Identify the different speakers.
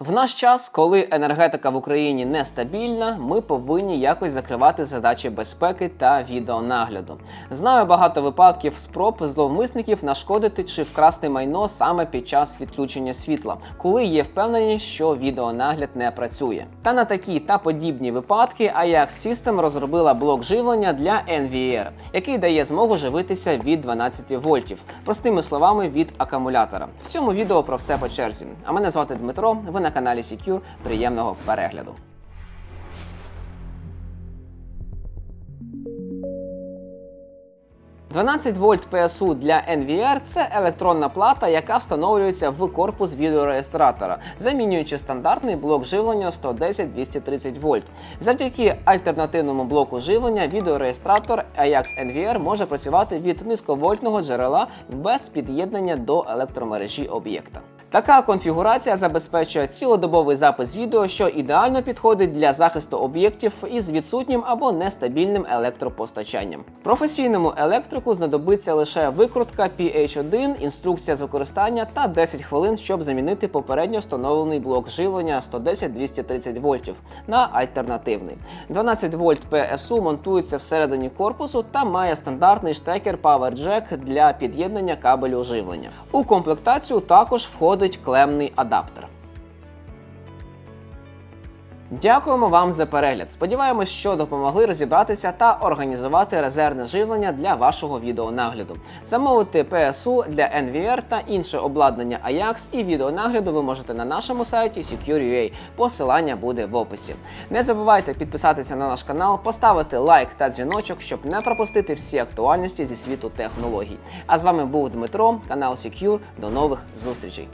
Speaker 1: В наш час, коли енергетика в Україні нестабільна, ми повинні якось закривати задачі безпеки та відеонагляду. Знаю багато випадків спроб зловмисників нашкодити чи вкрасти майно саме під час відключення світла, коли є впевненість, що відеонагляд не працює. Та на такі та подібні випадки Ajax System розробила блок живлення для NVR, який дає змогу живитися від 12 вольтів, простими словами від акумулятора. В цьому відео про все по черзі. А мене звати Дмитро. Ви на каналі Secure. Приємного перегляду. – 12 вольт PSU для NVR – це електронна плата, яка встановлюється в корпус відеореєстратора, замінюючи стандартний блок живлення 110-230 вольт. Завдяки альтернативному блоку живлення відеореєстратор AJAX NVR може працювати від низьковольтного джерела без під'єднання до електромережі об'єкта. Така конфігурація забезпечує цілодобовий запис відео, що ідеально підходить для захисту об'єктів із відсутнім або нестабільним електропостачанням. Професійному електрику знадобиться лише викрутка PH1, інструкція з використання та 10 хвилин, щоб замінити попередньо встановлений блок живлення 110-230 вольтів на альтернативний. 12 вольт PSU монтується всередині корпусу та має стандартний штекер Power Jack для під'єднання кабелю живлення. У комплектацію також входить клемний адаптер. Дякуємо вам за перегляд. Сподіваємось, що допомогли розібратися та організувати резервне живлення для вашого відеонагляду. Замовити PSU для NVR та інше обладнання Ajax і відеонагляду ви можете на нашому сайті Secure.ua. Посилання буде в описі. Не забувайте підписатися на наш канал, поставити лайк та дзвіночок, щоб не пропустити всі актуальності зі світу технологій. А з вами був Дмитро, канал Secure. До нових зустрічей.